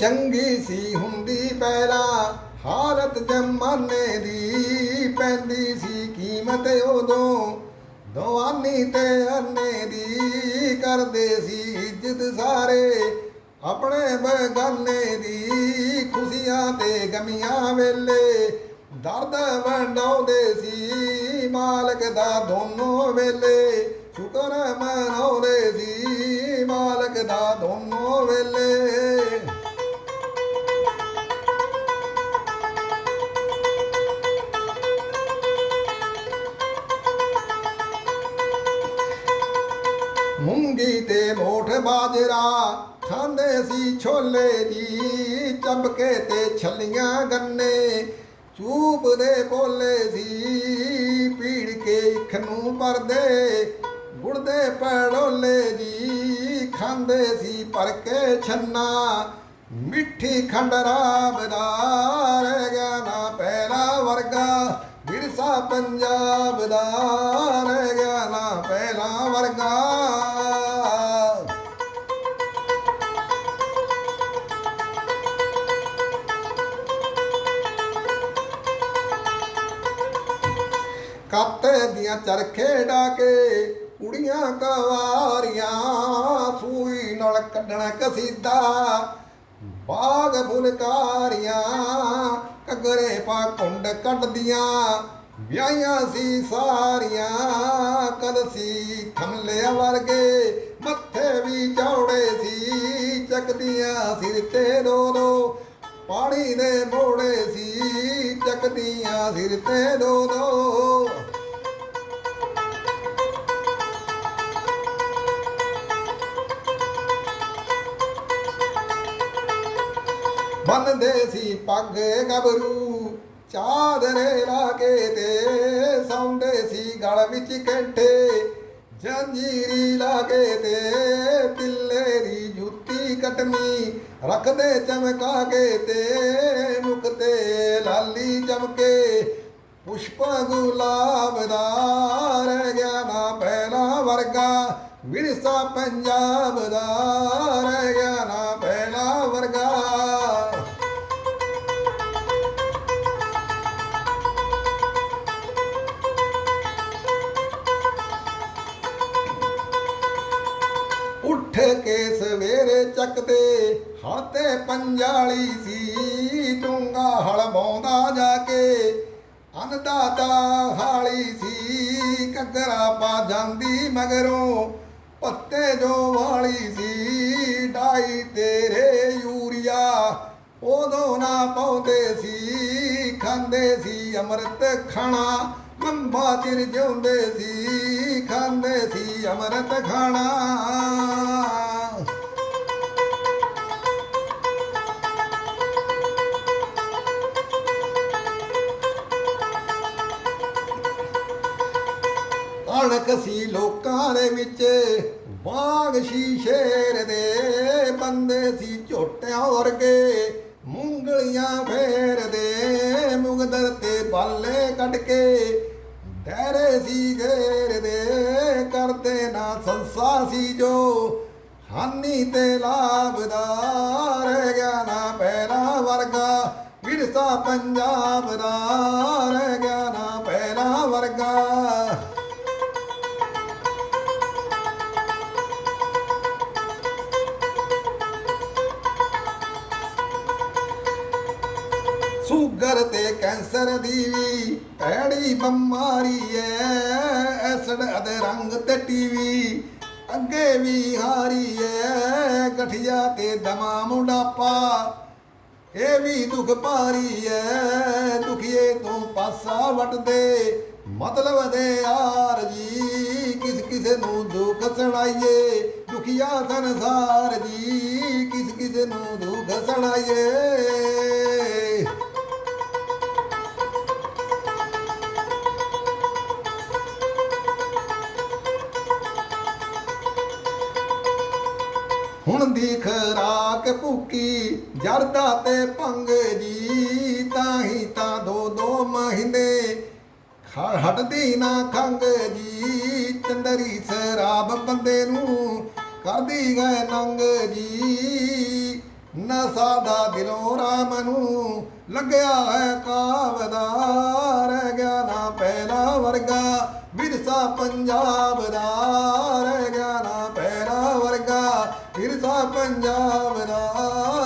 ਚੰਗੀ ਸੀ ਹੁੰਦੀ ਪਹਿਲਾਂ ਹਾਲਤ ਜਮਾਨੇ ਦੀ ਪੈਂਦੀ ਸੀ ਕੀਮਤ ਉਦੋਂ। ਦਵਾਨੀ ਤੇ ਅੰਨੇ ਦੀ ਕਰਦੇ ਸੀ ਇੱਜ਼ਤ ਸਾਰੇ, ਆਪਣੇ ਬਗਾਨੇ ਦੀ ਖੁਸ਼ੀਆਂ ਤੇ ਗਮੀਆਂ ਵੇਲੇ। ਦਰਦ ਵੰਡਾਉਂਦੇ ਸੀ ਮਾਲਕ ਦਾ ਦੋਨੋਂ ਵੇਲੇ। ਸ਼ੁਕਰ ਮਨਾਉਂਦੇ ਸੀ ਮਾਲਕ ਦਾ ਦੋਨੋਂ ਵੇਲੇ। ਮੂੰਗੀ ਤੇ ਮੋਠ ਬਾਜਰਾ ਖਾਂਦੇ ਸੀ ਛੋਲੇ ਜੀ। ਚਬਕੇ ਤੇ ਛੱਲੀਆਂ ਗੰਨੇ ਚੂਪ ਦੇ ਪੋਲੇ ਸੀ। ਪੀੜ ਕੇ ਇਖ ਨੂੰ ਪਰਦੇ ਗੁੜਦੇ ਪੜੋਲੇ ਜੀ। ਖਾਂਦੇ ਸੀ ਪਰ ਕੇ ਛੰਨਾ ਮਿੱਠੀ ਖੰਡਰਾ ਬਦਾਰ ਗਿਆ ਨਾ ਪਹਿਲਾ ਵਰਗਾ ਵਿਰਸਾ ਪੰਜਾਬ ਦਾ। ਕੱਤੇ ਦੀਆਂ ਚਰਖੇ ਡਾਕੇ, ਕੁੜੀਆਂ ਕਵਾਰੀਆਂ, ਸੂਈ ਨਾਲ ਕੱਢਣਾ ਕਸੀਦਾ, ਬਾਗ ਫੁਲਕਾਰੀਆਂ ਕਗਰੇ ਪਾ ਕੁੰਡ ਕੱਢਦੀਆਂ, ਵਿਆਹੀਆਂ ਸੀ ਸਾਰੀਆਂ, ਕਲਸੀ ਥਮਲੇ ਵਰਗੇ, ਮੱਥੇ ਵੀ ਚੌੜੇ ਸੀ, ਚੱਕਦੀਆਂ ਸਿਰ ਤੇ ਦੋ ਦੋ, ਪਾਣੀ ਦੇ ਮੋੜੇ ਸੀ, ਚੱਕਦੀਆਂ ਸਿਰ ਤੇ ਦੋ। ਬੰਨਦੇ ਸੀ ਪੱਗ ਗਬਰੂ, ਚਾਦਰੇ ਲਾ ਕੇ ਤੇ ਸੌਂਦੇ ਸੀ ਗਲ ਵਿੱਚ ਕੈਂਠੇ। ਜੰਜੀਰੀ ਲਾ ਕੇ ਤੇ ਤਿੱਲੇ ਦੀ ਜੁੱਤੀ ਕਟਨੀ, ਰੱਖਦੇ ਚਮਕਾ ਕੇ ਤੇ ਮੁਖ ਤੇ ਲਾਲੀ ਚਮਕੇ। ਪੁਸ਼ਪ ਗੁਲਾਬ ਦਾ ਰਹਿ ਗਿਆ ਨਾ ਪਹਿਲਾ ਵਰਗਾ, ਵਿਰਸਾ ਪੰਜਾਬ ਦਾ ਰਹਿ ਗਿਆ ਨਾ ਪਹਿਲਾ ਵਰਗਾ। ਕੇ ਸਵੇਰੇ ਚੱਕਦੇ, ਹਾਤੇ ਪੰਜਾਲੀ ਸੀ ਡੂੰਗਾ ਹਲ ਜਾ ਕੇ। ਅਨਦਾਤਾ ਹਾਲੀ ਸੀ ਕੱਗਰਾ ਪਾ ਜਾਂਦੀ ਮਗਰੋਂ। ਪੱਤੇ ਜੋ ਵਾਲੀ ਸੀ, ਡਾਈ ਤੇਰੇ ਯੂਰੀਆ। ਉਦੋਂ ਨਾ ਪਾਉਂਦੇ ਸੀ, ਖਾਂਦੇ ਸੀ ਅੰਮ੍ਰਿਤ ਖਾਣਾ। ਲੰਬਾ ਚਿਰ ਜਿਉਂਦੇ ਸੀ, ਖਾਂਦੇ ਸੀ ਅੰਮ੍ਰਿਤ ਖਾਣਾ। ਅਣਕ ਸੀ ਲੋਕਾਂ ਦੇ ਵਿੱਚ, ਬਾਗ ਸੀ ਸ਼ੇਰ ਦੇ। ਬੰਦੇ ਸੀ ਝੋਟਿਆਂ ਵਰਗੇ ਮੂੰਗਲੀਆਂ ਫੇਰਦੇ ਮੁਗਦਰ ਤੇ ਬਾਲੇ ਕੱਢ ਕੇ ਡਰੇ ਸੀ ਘੇਰਦੇ ਕਰਦੇ ਨਾ ਸੰਸਾ ਸੀ ਜੋ। ਹਾਨੀ ਤੇ ਲਾਭਦਾਰ ਰਹਿ ਗਿਆ ਨਾ ਪਹਿਲਾ ਵਰਗਾ ਵਿਰਸਾ ਪੰਜਾਬ ਦਾ ਰਹਿ ਗਿਆ ਸ਼ੂਗਰ ਤੇ ਕੈਂਸਰ ਦੀ ਵੀ ਭੈੜੀ ਬਿਮਾਰੀ ਐ। ਐਸੜ ਅਦੇ ਰੰਗ ਤੇ ਟੀਵੀ ਅੱਗੇ ਵੀ ਹਾਰੀ ਐ। ਗਠੀਆ ਤੇ ਦਮਾ ਮੁੰਡਾਪਾ ਇਹ ਵੀ ਦੁਖ ਭਾਰੀ ਐ। ਦੁਖੀਏ ਤੂੰ ਪਾਸਾ ਵਟਦੇ ਮਤਲਬ ਦੇ ਯਾਰ ਜੀ। ਕਿਸ ਕਿਸੇ ਨੂੰ ਦੁੱਖ ਸੁਣਾਈਏ, ਦੁਖੀਆ ਸੰਸਾਰ ਜੀ। ਕਿਸ ਕਿਸੇ ਨੂੰ ਦੁੱਖ ਸੁਣਾਈਏ। ਹੁਣ ਦੀ ਖਰਾਕ ਭੁੱਕੀ, ਜਰਦਾ ਤੇ ਭੰਗ ਜੀ ਤਾਂ ਹੀ ਤਾਂ ਦੋ ਦੋ ਮਹੀਨੇ ਹਟਦੀ ਨਾ ਖੰਗ ਜੀ। ਚੰਦਰੀ ਸ਼ਰਾਬ ਬੰਦੇ ਨੂੰ ਕਰਦੀ ਗਏ ਨੰਗ ਜੀ। ਨਾ ਸਾਡਾ ਦਿਲੋਂ ਰਾਮ ਨੂੰ ਲੱਗਿਆ ਹੈ ਕਾਵਦਾ, ਰਹਿ ਗਿਆ ਨਾ ਪਹਿਲਾ ਵਰਗਾ ਵਿਰਸਾ ਪੰਜਾਬ ਦਾ। ਵਰਗਾ ਪੰਜਾਬ ਦਾ।